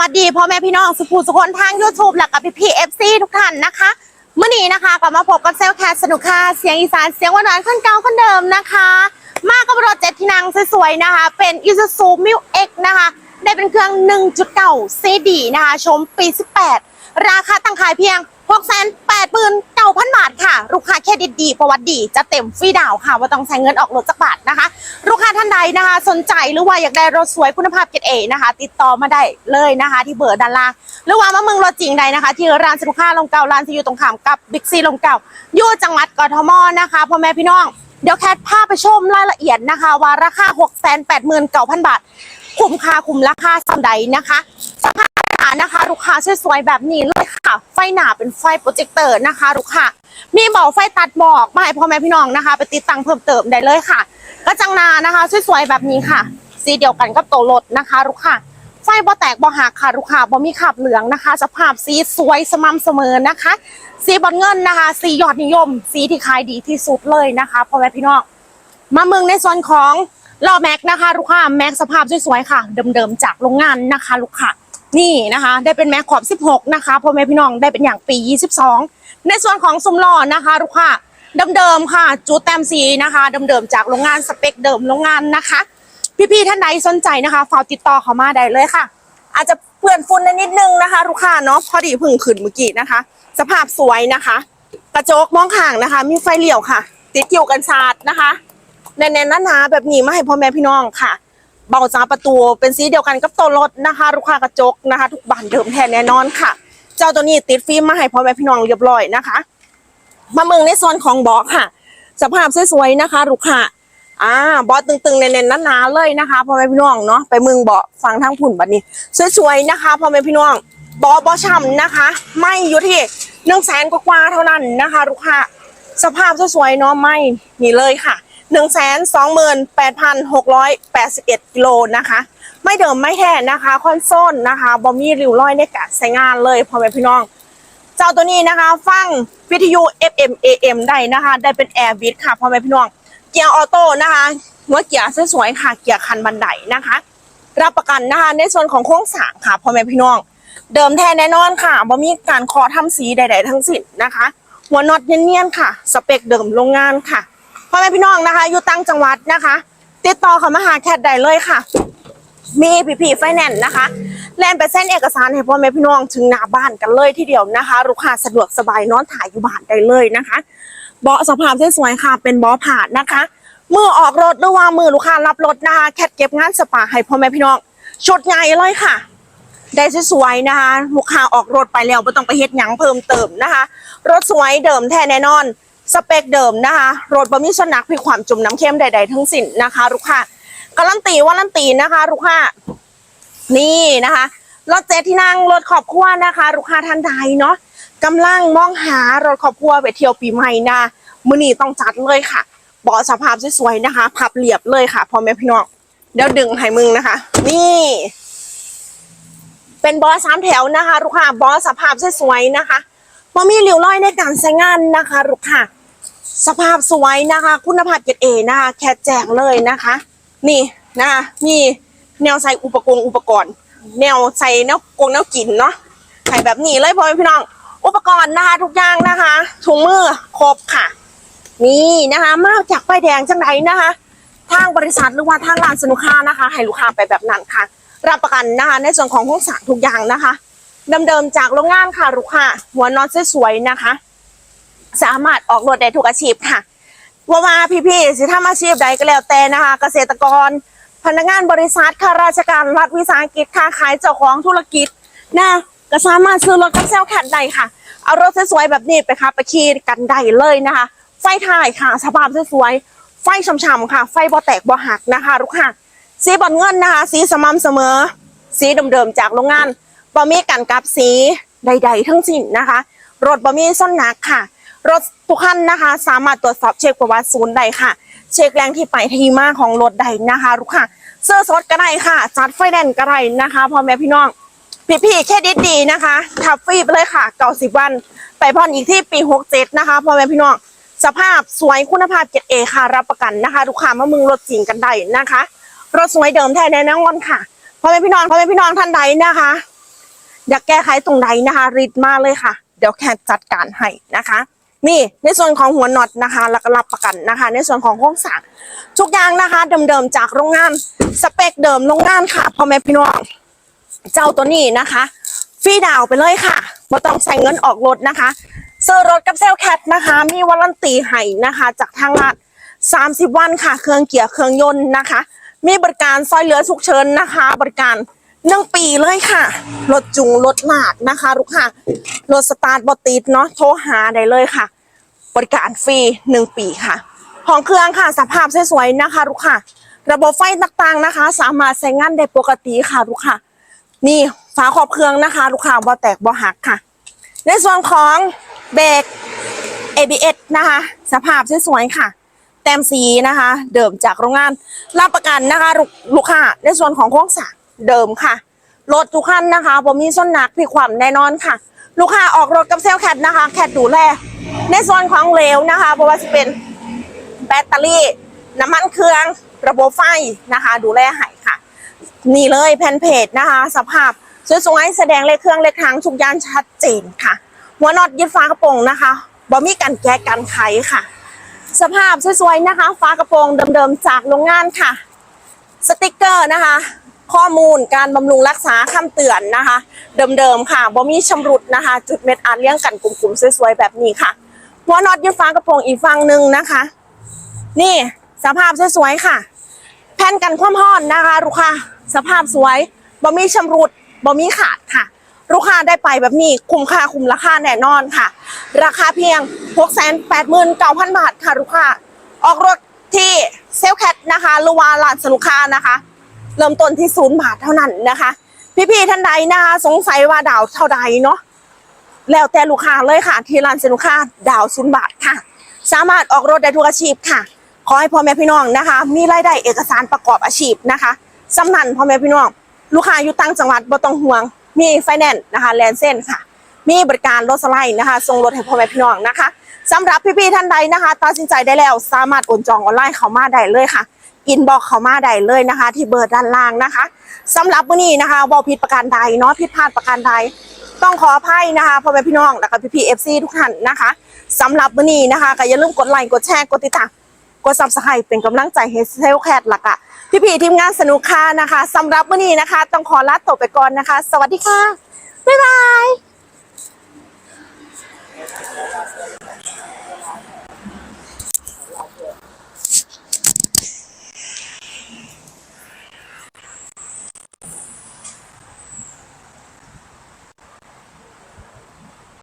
วัสดีพ่อแม่พี่น้องสุภูสุคนทาง YouTube หลักกับพี่พีเอฟซีทุกท่านนะคะเมื่อนี้นะคะกลับมาพบกับเซลแคสสนุกค่ะเสียงอีสานเสียงหวานๆคนเก่าขั้นเดิมนะคะ มากับรถเจ็ดที่นั่งสวยๆนะคะ เป็นอีซูซูมิวเอ็กนะคะ ได้เป็นเครื่อง 1.9 CD นะคะ ชมปี 18 ราคาตั้งขายเพียง6 8 9 0 0 0 บาทค่ะ ลูกค้าเครดิตดีประวัติดี จะเต็มฟรีดาวค่ะว่าต้องใช้เงินออกรถจักบาทนะคะ ลูกค้าท่านใดนะคะ สนใจหรือว่าอยากได้รถสวยคุณภาพเกรดเอนะคะ ติดต่อมาได้เลยนะคะ ที่เบอร์ด้านล่างหรือว่ามาเมืองรถจริงใดนะคะ ที่ร้านสนุกค่าลงเก่าร้านที่อยู่ตรงข้ามกับบิ๊กซีลงเก่าอยู่จังหวัดกทมนะคะพ่อแม่พี่น้องเดี๋ยวแคทพาไปชมรายละเอียดนะคะ ว่าราคา 6 8 9 0 0 0 บาท คุ้มค่าคุ้มราคาสำใดนะคะสภ นานะคะ ลูกค้าสวยๆแบบนี้เลยค่ะ ไฟหนาเป็นไฟโปรเจคเตอร์นะคะ ลูกค้ามีเบาไฟตัดหมอกมาให้พ่อแม่พี่น้องนะคะ ไปติดตั้งเพิ่มเติมได้เลยค่ะกระจังนานะคะสวยๆแบบนี้ค่ะ สีเดียวกันกับตัวรถนะคะ ลูกค้าไฟบ่แตกบ่หักค่ะลูกค้าบ่มีขับเหลืองนะคะ สภาพสีสวยสม่ำเสมอนะคะ สีบอลเงินนะคะ สียอดนิยม สีที่ขายดีที่สุดเลยนะคะพ่อแม่พี่น้องมาเมืองในส่วนของล้อแม็กนะคะ ลูกค้าแม็กสภาพสวยๆค่ะ เดิมๆจากโรงงานนะคะ ลูกค้า นี่นะคะ ได้เป็นแม็กขอบ 16 นะคะพ่อแม่พี่น้องได้เป็นอย่างปี 22 ในส่วนของซุ้มล้อนะคะลูกค้าเดิมๆค่ะ จูดแต้มสีนะคะเดิมๆจากโรงงานสเปคเดิมโรงงานนะคะ พี่ๆท่านใดสนใจนะคะฝากติดต่อเขามาได้เลยค่ะ อาจจะเปื่อนฝุ่นนิดนึงนะคะลูกค้าเนาะพอดีพึ่งขึ้นเมื่อกี้นะคะ สภาพสวยนะคะ กระจกมองข้างนะคะ มีไฟเลี้ยวค่ะ ติดเกี่ยวกันชาดนะคะแน่นๆหนาๆแบบนี้มาให้พ่อแม่พี่น้องค่ะ เบาจ้าประตูเป็นสีเดียวกันกับตัวรถนะคะลูกค้ากระจกนะคะ ทุกบานเดิมแทนแน่นอนค่ะ เจ้าตัวนี้ติดฟิล์มมาให้พ่อแม่พี่น้องเรียบร้อยนะคะมาเมืองในโซนของเบาะค่ะ สภาพสวยๆนะคะลูกค้าอ่าบาะตึงๆแน่นๆหนาๆเลยนะคะพ่อแม่พี่น้องเนาะไปเมืองเบาะฟังทั้งผุ่นบัดนี้สวยๆนะคะพ่อแม่พี่น้องบาะเบาะช่ำนะคะ ไม่อยู่ที่หนึ่งแสนกว่าๆเท่านั้นนะคะลูกค้าสภาพสวยๆเนาะไม่นี่เลยค่ะ หนึ่งแสนสองหมื่นแปดพันหกร้อยแปดสิบเอ็ดกิโลนะคะ ไม่เดิมไม่แท้นะคะคอนโซลนะคะบอมีริวรอยในการใช้งานเลยพ่อแม่พี่น้อง เจ้าตัวนี้นะคะ ฟังวิทยุ FM AM ได้นะคะ ได้เป็นแอร์วิทค่ะพ่อแม่พี่น้อง เกียร์ออโต้นะคะหัวเกียร์สวยๆค่ะเกียร์คันบันไดนะคะ รับประกันนะคะในส่วนของโครงสร้างค่ะพ่อแม่พี่น้อง เดิมแท้แน่นอนค่ะบ่มีการคอทำสีใด ๆ ทั้งสิ้นนะคะ หัวน็อตเนียนๆค่ะ สเปคเดิมโรงงานค่ะ พ่อแม่พี่น้องนะคะ อยู่ต่างจังหวัดนะคะ ติดต่อเขามาหาแคทได้เลยค่ะ มีพีพีไฟแนนซ์นะคะแลนไปเส้นเอกสารให้พ่อแม่พี่น้องถึงหน้าบ้านกันเลยทีเดียวนะคะลูกค้าสะดวกสบายนอนถ่ายอยู่บ้านได้เลยนะคะเบาะสภาพสวยๆค่ะ เป็นเบาะผ่านนะคะมือออกรถหรือว่ามือลูกค้ารับรถนะคะแคทเก็บงานสปาให้พ่อแม่พี่น้องชุดใหญ่เลยค่ะ ได้สวยๆนะคะลูกค้าออกรถไปแล้วไม่ต้องไปเฮ็ดหยังเพิ่มเติมนะคะ รถสวยเดิมแท้แน่นอน สเปคเดิมนะคะรถบะมีสนักมีความจุ่มน้ำเค็มใด ๆ ทั้งสิ้นนะคะลูกค้าการันตีว่ารันตีนะคะลูกค้านี่นะคะรถเจ็ดที่นั่งรถขอบครัวนะคะลูกค้าท่านใดเนาะกำลังมองหารถขอบครัวไปเที่ยวปีใหม่นะมือนีต้องจัดเลยค่ะบาะสภาพสวยๆนะคะ พับเรียบเลยค่ะพ่อแม่พี่น้องเดี๋ยวดึงให้มึงนะคะ นี่ เป็นบาะสามแถวนะคะลูกค้าบาะสภาพสวยๆนะคะพอมีริ้วรอยในการใช้งานนะคะลูกค้า สภาพสวยนะคะ คุณภาพเกรดเอนะคะ แค่แจกเลยนะคะ นี่นะคะมีแนวใส่อุปกรณ์อุปกรณ์ แนวใส่แนวกงแนวกินเนาะใส่แบบนี้เลยพ่อพี่น้อง อุปกรณ์นะคะทุกอย่างนะคะถุงมือครบค่ะ นี่นะคะมาจากป้ายแดงจังไหนนะคะ ทางบริษัทหรือว่าทางร้านสนุกค้านะคะ ให้ลูกค้าไปแบบนั้นค่ะ รับประกันนะคะในส่วนของห้องสารทุกอย่างนะคะเดิมๆจากโรงงานค่ะลูกค้าหัวนอนสวยๆนะคะ สามารถออกรถได้ทุกอาชีพค่ะว่าว่าพี่ๆสิทำอาชีพใดก็แล้วแต่นะคะ เกษตรกร พนักงานบริษัทข้าราชการรัฐวิสาหกิจค้าขายเจ้าของธุรกิจนะก็สามารถซื้อรถกับเซลแคทได้ค่ะ เอารถสวยๆแบบนี้ไปค่ะไปขี่กันได้เลยนะคะ ไฟถ่ายค่ะสภาพสวยๆไฟฉ่ำๆค่ะ ไฟบ่แตกบ่หักนะคะลูกค้าสีบอลเงินนะคะ สีสม่ำเสมอ สีเดิมๆจากโรงงานบ่มีกันกับสีใด ๆ ทั้งสิ้นนะคะรถบ่มีส้นหนักค่ะ รถทุกคันนะคะ สามารถตรวจสอบเช็คประวัติศูนย์ได้ค่ะ เช็คแรงที่ไปที่มาของรถใดนะคะลูกค้าเสื้อสดก็ได้ค่ะ จัดไฟแนนซ์ก็ได้นะคะพ่อแม่พี่น้องพี่ๆแค่ดิดดีนะคะขับฟรีไปเลยค่ะเก้าสิบวัน ไปผ่อนอีกที่ปีหกเจ็ดนะคะพ่อแม่พี่น้องสภาพสวยคุณภาพเกรดเอค่ะ รับประกันนะคะลูกค้ามามึงรถจริงกันได้นะคะรถสวยเดิมแท้แน่นอนค่ะพ่อแม่พี่น้องพ่อแม่พี่น้องท่านใดนะคะ อยากแก้ไขตรงไหนนะคะรีดมาเลยค่ะ เดี๋ยวแค่จัดการให้นะคะ นี่ในส่วนของหัวน็อตนะคะแล้วก็รับประกันนะคะ ในส่วนของโครงสร้างทุกอย่างนะคะเดิมๆจากโรงงานสเปคเดิมโรงงานค่ะพ่อแม่พี่น้องเจ้าตัวนี้นะคะฟรีดาวไปเลยค่ะบ่ต้องใส่เงินออกรถนะคะเซื้อรถกับเซลแคทนะคะ มีวารันตีให้นะคะ จากทางร้าน30 วันค่ะ เครื่องเกียร์เครื่องยนต์นะคะ มีบริการซอยเหลือฉุกเฉินนะคะ บริการ หนึ่งปีเลยค่ะ รถจุงรถหลากนะคะลูกค่ะ รถสตาร์ทบอติดเนาะ โทรหาได้เลยค่ะ บริการฟรีหนึ่งปีค่ะห้องเครื่องค่ะ สภาพสวยๆนะคะลูกค่ะ ระบบไฟต่างๆนะคะ สามารถใช้งานได้ปกติค่ะลูกค่ะ นี่ฝาขอบเครื่องนะคะ ลูกค้าบ่แตกบ่หักค่ะ ในส่วนของเบรก ABS นะคะ สภาพสวยๆค่ะแต้มสีนะคะ เดิมจากโรงงานรับประกันนะคะ ลูกลูกค้าในส่วนของโครงสร้าง เดิมค่ะ รถทุกคันนะคะผมมีส้นหนักพลิกความแน่นอนค่ะ ลูกค้าออกรถกับเซลแคทนะคะ แคทดูแลในส่วนของเหลวนะคะเพราะว่าจะเป็นแบตเตอรี่ น้ำมันเครื่องระบบไฟนะคะ ดูแลให้ค่ะ นี่เลยแผ่นเพจนะคะ สภาพสวยๆแสดงเลขเครื่องเลขทางทุกย่างชัดเจนค่ะหัวน็อตยึดฟ้ากระโปรงนะคะบ่มีการแก้กันไขค่ะ สภาพสวยๆนะคะฟ้ากระโปรงเดิมๆจากโรงงานค่ะ สติกเกอร์นะคะ ข้อมูลการบำรุงรักษาคำเตือนนะคะ เดิมๆค่ะบ่มีชำรุดนะคะ จุดเม็ดอาร์เลี้ยงกันกลุ่มๆสวยๆแบบนี้ค่ะหัวน็อตยึดฟ้ากระโปรงอีกฝั่งหนึ่งนะคะ นี่สภาพสวยๆค่ะ แผ่นกันความร้อนนะคะลูกค้าสภาพสวยบ่มีชำรุดบ่มีขาดค่ะ ลูกค้าได้ไปแบบนี้คุ้มค่าคุ้มราคาแน่นอนค่ะ ราคาเพียง689,000 บาทค่ะลูกค้าออกรถที่เซลแคทนะคะหรือว่าร้านสนุกค้านะคะ เริ่มต้นที่ศูนย์บาทเท่านั้นนะคะ พี่ๆท่านใดนะคะสงสัยว่าดาวเท่าใดเนาะแล้วแต่ลูกค้าเลยค่ะ ที่ร้านสนุค้าดาวศูนย์บาทค่ะ สามารถออกรถได้ทุกอาชีพค่ะ ขอให้พ่อแม่พี่น้องนะคะ มีรายได้เอกสารประกอบอาชีพนะคะสำนันพ่อแม่พี่น้อง ลูกค้าอยู่ต่างจังหวัดบ่ต้องห่วง มีไฟแนนซ์นะคะแลนเส้นค่ะ มีบริการรถสไลด์นะคะส่งรถให้พ่อแม่พี่น้องนะคะสำหรับพี่ๆท่านใดนะคะตัดสินใจได้แล้วสามารถโอนจองออนไลน์เข้ามาได้เลยค่ะ อินบอกเขามาได้เลยนะคะ ที่เบอร์ด้านล่างนะคะสำหรับวันนี้นะคะบอผิดประการใดเนาะผิดพลาดประการใดต้องขออภัยนะคะพ่อแม่พี่น้องแล้วก็พี่ๆเอฟซีทุกท่านนะคะสำหรับวันนี้นะคะก็อย่าลืมกดไลค์กดแชร์กดติดตามกดซับสไครต์เป็นกำลังใจให้เซลแคทหลักอะพี่พีทีมงานสนุกค่ะนะคะสำหรับวันนี้นะคะ ต้องขอลาตัวไปก่อนนะคะ สวัสดีค่ะบ๊ายบาย